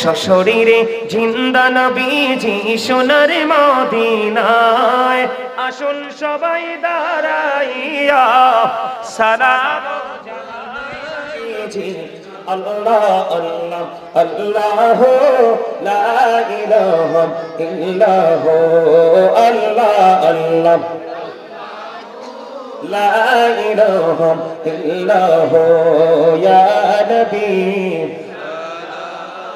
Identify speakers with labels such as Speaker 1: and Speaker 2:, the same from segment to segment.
Speaker 1: শশরীরে জিন্দা নবীজি সোনার মদিনায়। আসুন সবাই দাঁড়াইয়া সারা আল্লাহ আল্লাহ আল্লাহ লা ইলাহা ইল্লাহ, আল্লাহ আল্লাহ। লা ইলাহা ইল্লাহ, ইয়া নবী।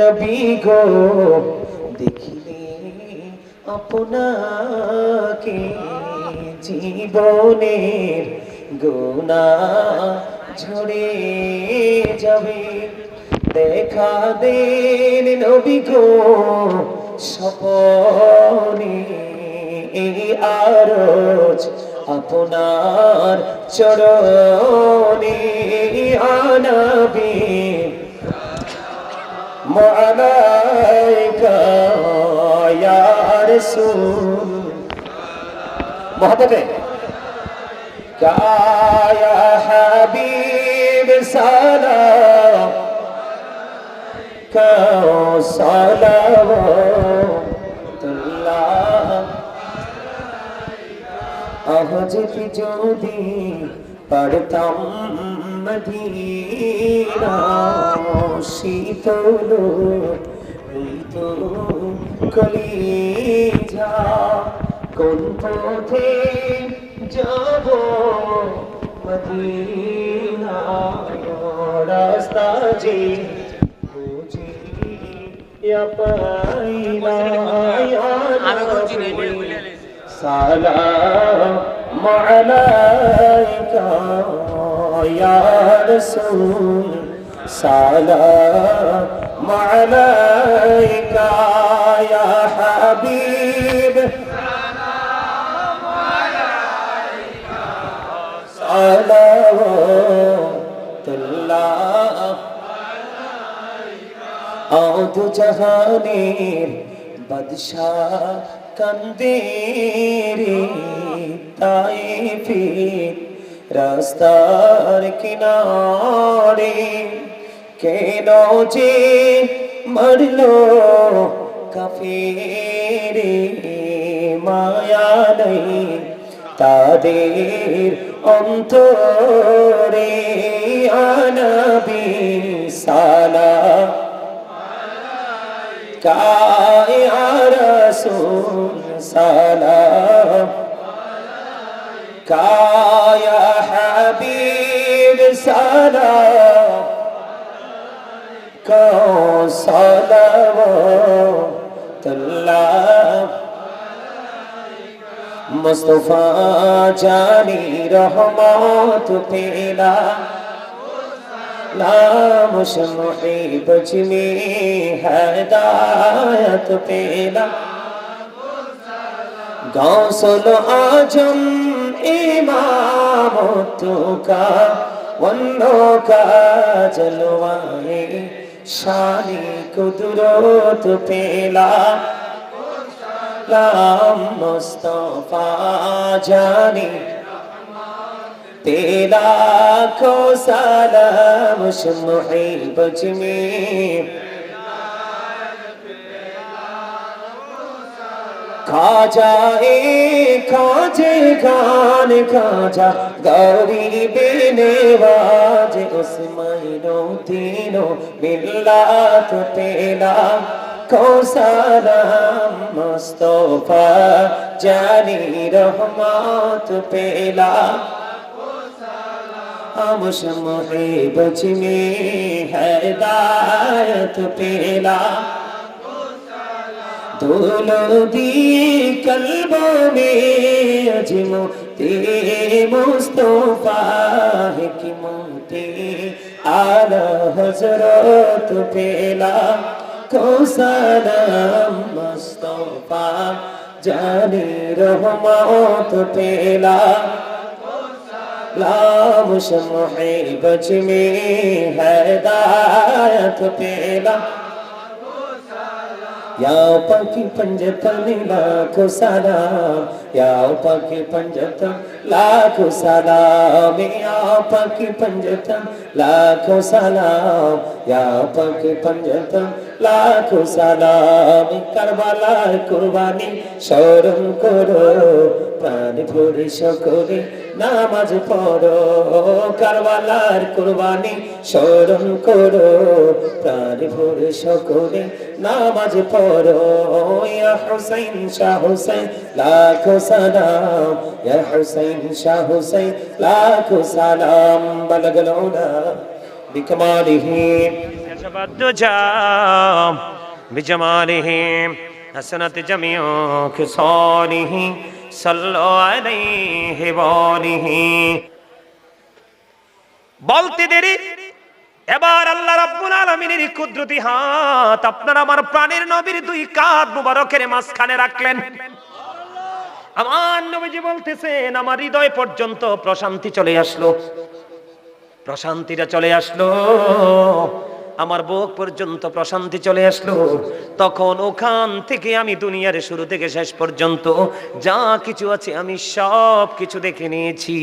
Speaker 1: নবী গো, দেখিলে আপনাকে জীবনের গুণা ঝরে যাবে। দেখা দেন নবী গো সপনে এই আরজ আপনার চরণে আনাবি। মালাইকার মহাপতে কায়া হাবিব সালা কাও সালাওয়া আহজতি যদি পারতাম মদিনা শীতল হইত কলিজা কোন পথে যাব মদিনা? রাস্তা যে বুঝি পাইলা
Speaker 2: আমি বলছি না, বলে বলে আলাইছি।
Speaker 1: سلام عليك يا رسول سلام عليك يا حبيب صلوات الله আদ জাহানের বাদশাহ কান্দে রে তাই ফির রাস্তার কিনারে কেন যে মরলো কাফেরে মায়া নেই তাদের অন্তরে আনবি সালা يا رسول سلام يا حبيب سلام كو صلوات الله مصطفى جاني رحمات تيلا نام شمحی بجمی ہدایت پیلا গৌসল আজম ইমামতু কা অন্য কা জলওয়ায়ে শানি কুদরত পেলা। কালাম মুস্তফা জানি। তেরা কো সালাম মুহিব জমি খাজা, এ খাজে গান খাজা, গরিবে নেওয়াজ উসমাইনো তিনো মিল্লাত তেলা কৌসালাম মুস্তফা জানি রহমত পেলা। আমশ মুহিব
Speaker 3: জিমি হেদায়ত পেলা। তুলো দিয়ে কলব মে আজমো তে মুস্তফা কি মুতে আলা হজরত পেলা কোসালাম মুস্তফা জানে রহমত পেলা লাম শমহে বচ মে পেলা याव पाकी पंजतने लाखो सलाम याव पाखी पंजतन लाखो सलाम याव पाखी पंजतन लाखो सलाम याव पाखी पंजतन लाखो सलाम करबला कुर्बानी शौरम करो প্রাণ ভরে সকলে নামাজ পড়ো কারবালার কুরবানি স্মরণ করো প্রাণ ভরে সকলে নামাজ পড়ো ইয়া হুসাইন শাহ হুসাইন লাখো সালাম ইয়া হুসাইন শাহ হুসাইন লাখো সালাম বালাগাল উলা বিকমালিহি
Speaker 1: الدجى بجماله حسنت جميع خصاله বলতে দেরি। এবার আল্লাহ রব্বুল আলামিনের কুদরতি হাত আপনার আমার প্রাণের নবীর দুই কাত মুবারকের মাঝখানে রাখলেন। আমার নবীজি বলতেছেন, আমার হৃদয় পর্যন্ত প্রশান্তি চলে আসলো। প্রশান্তিটা চলে আসলো। আমার বুক পর্যন্ত প্রশান্তি চলে আসলো। তখন ওখান থেকে আমি দুনিয়ার শুরু থেকে শেষ পর্যন্ত যা কিছু আছে আমি সব কিছু দেখে নিয়েছি।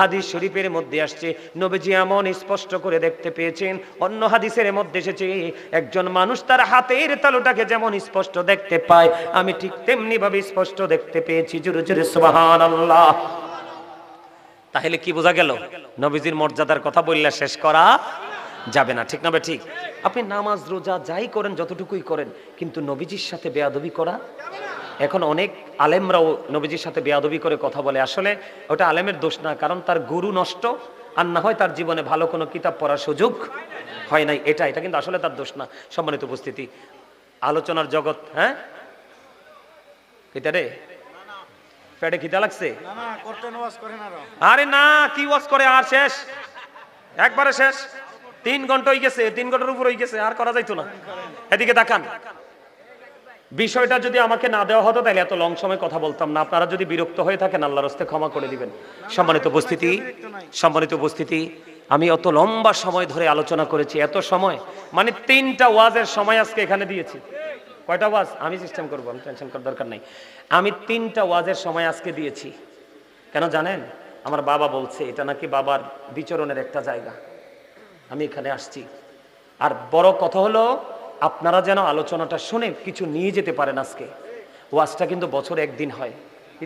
Speaker 1: হাদিস শরীফের মধ্যে আসছে, নবীজি এমন স্পষ্ট করে দেখতে পেয়েছেন, অন্য হাদিসের মধ্যে এসেছে, একজন মানুষ তার হাতের তালুটাকে যেমন স্পষ্ট দেখতে পায়, আমি ঠিক তেমনি ভাবে স্পষ্ট দেখতে পেয়েছি, জোরে জোরে সুবহানাল্লাহ। তাহলে কি বোঝা গেল? নবীজির মর্যাদার কথা বললে শেষ করা যাবে না ঠিক না বে ঠিক? আপনি নামাজ রোজা যাই করেন যতটুকুই করেন কিন্তু নবীজির সাথে বেয়াদবি করা? এখন অনেক আলেমরাও নবীজির সাথে বেয়াদবি করে কথা বলে। আসলে ওটা আলেমের দোষ না কারণ তার গুরু নষ্ট আর না হয় তার জীবনে ভালো কোনো কিতাব পড়ার সুযোগ হয় নাই। এটা এটা কিন্তু আসলে তার দোষ না। সম্মানিত উপস্থিতি আলোচনার জগৎ হ্যাঁ? কিতা রে? পেটে খিদা লাগছে? আরে না কি ওয়াজ করে? আর শেষ? একবারে শেষ? তিন ঘণ্টা হয়ে গেছে, তিন ঘণ্টার উপর হয়ে গেছে, আর করা যাইতো না। এদিকে দেখান। বিষয়টা যদি আমাকে না দেওয়া হতো, তাহলে এত লং সময় কথা বলতাম না। আপনারা যদি বিরক্ত হয়ে থাকেন, আল্লাহর হস্তে ক্ষমা করে দিবেন। সম্মানিত উপস্থিতি সম্মানিত উপস্থিতি, আমি অত লম্বা সময় ধরে আলোচনা করেছি, এত সময় মানে তিনটা ওয়াজের সময় আজকে এখানে দিয়েছি। কয়টা ওয়াজ? আমি সিস্টেম করব, আমি টেনশন করার দরকার নাই। আমি তিনটা ওয়াজের সময় আজকে দিয়েছি। কেন জানেন? আমার বাবা বলছে, এটা নাকি বাবার বিচরণের একটা জায়গা। আমি এখানে আসছি। আর বড় কথা হলো, আপনারা যেন আলোচনাটা শুনে কিছু নিয়ে যেতে পারেন আজকে। ওয়াজটা কিন্তু বছরে একদিন হয়।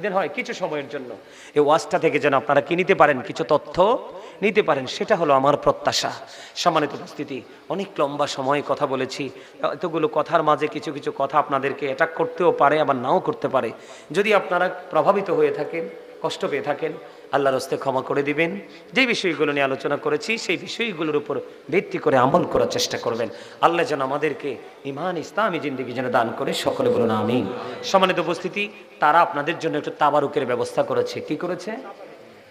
Speaker 1: দিন হয় কিছু সময়ের জন্য। এই ওয়াজটা থেকে যেন আপনারা কি নিতে পারেন? কিছু তথ্য নিতে পারেন। সেটা হলো আমার প্রত্যাশা। সম্মানিত উপস্থিতি, অনেক লম্বা সময় কথা বলেছি। এতগুলো কথার মাঝে কিছু কিছু কথা আপনাদেরকে অ্যাটাক করতেও পারে, আবার নাও করতে পারে। যদি আপনারা প্রভাবিত হয়ে থাকেন, কষ্ট পেয়ে থাকেন আল্লাহর হস্তে ক্ষমা করে দিবেন। যে বিষয়গুলো নিয়ে আলোচনা করেছি, সেই বিষয়গুলোর উপর ভিত্তি করে আমল করার চেষ্টা করবেন। আল্লাহ যেন আমাদেরকে ইমান ইসলামী জিন্দিগি যেন দান করে, সকলে বলুন আমি সম্মানিত উপস্থিতি, তারা আপনাদের জন্য একটু তাবারুকের ব্যবস্থা করেছে। কি করেছে?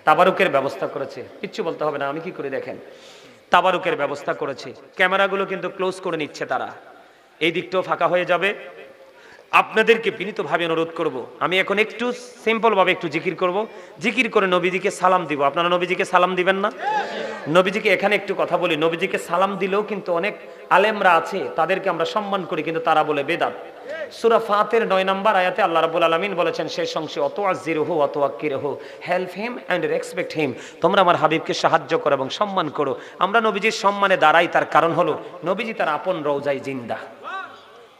Speaker 1: তাবারুকের ব্যবস্থা করেছে। কিচ্ছু বলতে হবে না, আমি কি করে দেখেন? তাবারুকের ব্যবস্থা করেছে। ক্যামেরাগুলো কিন্তু ক্লোজ করে নিচ্ছে তারা। এই দিকটাও ফাঁকা হয়ে যাবে। আপনাদেরকে বিনীতভাবে অনুরোধ করব। আমি এখন একটু সিম্পল ভাবে একটু জিকির করব। জিকির করে নবীজিকে সালাম দিব। আপনারা নবীজিকে সালাম দিবেন না? নবীজিকে এখানে একটু কথা বলি। নবীজিকে সালাম দিলেও কিন্তু অনেক আলেমরা আছে, তাদেরকে আমরা সম্মান করি, কিন্তু তারা বলে বেদাত। সুরা ফাতের নয় নম্বর আয়াতে আল্লাহ রাবুল আলমিন বলেছেন শেষ অংশে অত আজির হো অত আকির হো help him and respect him তোমরা আমার হাবিবকে সাহায্য করো এবং সম্মান করো। আমরা নবীজির সম্মানে দাঁড়াই, তার কারণ হলো নবীজি তার আপন রওজাই জিন্দা।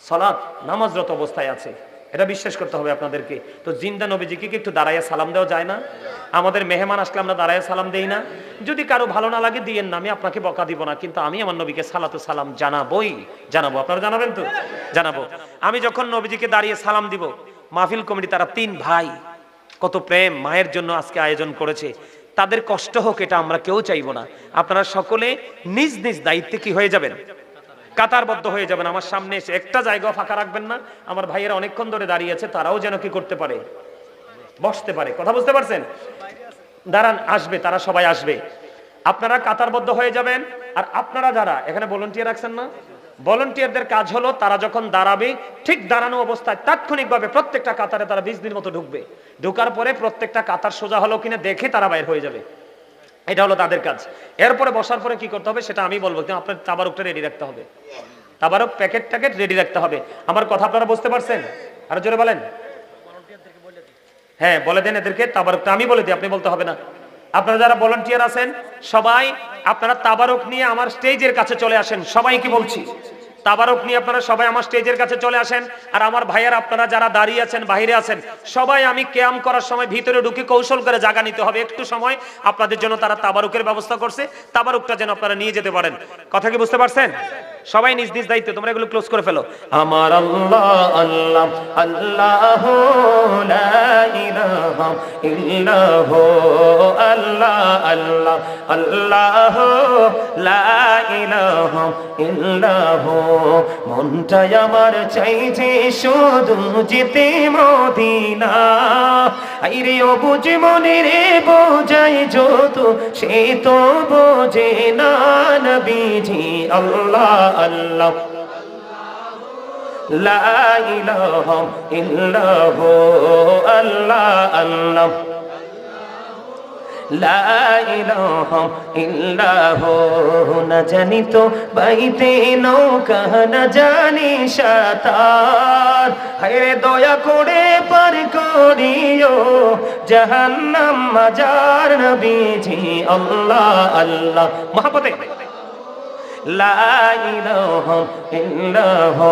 Speaker 1: সলাৎ নামাজরত অবস্থায় আছে। এটা বিশ্বাস করতে হবে আপনাদেরকে। তো জিন্দা নবীজিকে কি একটু দাঁড়াইয়া সালাম দেওয়া যায় না? আমাদের মেহমান আসলে আমরা দাঁড়াইয়া সালাম দেই না। যদি কারও ভালো না লাগে, দিয়েন না। আমি আপনাকে বকা দিব না, কিন্তু আমি আমার নবীকে সালাতু সালাম জানাবোই। জানাব। আপনারা জানাবেন তো? জানাব। আমি যখন নবীজিকে দাঁড়িয়ে সালাম দিব, মাহফিল কমিটি তারা তিন ভাই, কত প্রেম, মায়ের জন্য আজকে আয়োজন করেছে। তাদের কষ্ট হোক, এটা আমরা কেউ চাইব না। আপনারা সকলে নিজ নিজ দায়িত্বে কি হয়ে যাবেন? কাতারবদ্ধ হয়ে যাবেন। আমার সামনে এসে একটা জায়গা ফাঁকা রাখবেন না। আমার ভাইয়েরা অনেকক্ষণ ধরে দাঁড়িয়ে আছে, তারাও যেন কি করতে পারে? বসতে পারে। কথা বুঝতে পারছেন? দাঁড়ান, আসবে, তারা সবাই আসবে। আপনারা কাতারবদ্ধ হয়ে যাবেন, আর আপনারা যারা, এখানে ভলেন্টিয়ার রাখছেন না? ভলেন্টিয়ারদের কাজ হলো, তারা যখন দাঁড়াবে, ঠিক দাঁড়ানো অবস্থায় তাৎক্ষণিকভাবে প্রত্যেকটা কাতারে তারা বিশ দিন মতো ঢুকবে। ঢোকার পরে প্রত্যেকটা কাতার সোজা হলো কিনা দেখে তারা বাইর হয়ে যাবে। এটা হলো তাদের কাজ। এরপরে বসার পরে কি করতে হবে সেটা আমি বলব, কিন্তু আপনার তাবারকটা রেডি রাখতে হবে। তাবারক প্যাকেট ট্যাকেট রেডি রাখতে হবে। আমার কথা আপনারা বুঝতে পারছেন? আরও জোরে বলেন। হ্যাঁ বলে দেন এদেরকে তাবারকটা। আমি বলে দিই, আপনি বলতে হবে না। আপনারা যারা ভলান্টিয়ার আছেন, সবাই আপনারা তাবারক নিয়ে আমার স্টেজের কাছে চলে আসেন। সবাই কি বলছি। তাবারক নিয়ে আপনারা সবাই আমার স্টেজের কাছে চলে আসেন। আর আমার ভাইয়ার, আপনারা যারা দাঁড়িয়ে আছেন, বাইরে আছেন, সবাই আমি ক্যাম করার সময় ভিতরে ঢুকে কৌশল করে জায়গা নিতে হবে। একটু সময় আপনাদের জন্য তারা তাবারুকের ব্যবস্থা করছে। তাবারুকটা যেন আপনারা নিয়ে যেতে পারেন। কথা কি বুঝতে পারছেন? সবাই নিজ নিজ দায়িত্ব, তোমরা এগুলো ক্লোজ করে ফেলো। আমার আল্লাহ আল্লাহ আল্লাহ আল্লাহ আল্লাহ আল্লাহ ইলাহা ইল্লাহু। মনটাই আমার চাইছে শুধু যেতে মদিনা। আইরে বুঝে মনে রে, বোঝাই যত, সে তো বোঝে না নবীজি। আল্লাহ আল্লাহ। লা ইলাহা ইল্লাহু আল্লাহ আল্লাহ। না জানি তো বাইতে নৌকা, না জানি সাঁতার। হায়রে দয়া করে পার করিও, জাহান্নাম মাজার নবীজি, আল্লাহ আল্লাহ। মহাপতে লা ইলাহা ইল্লাহু।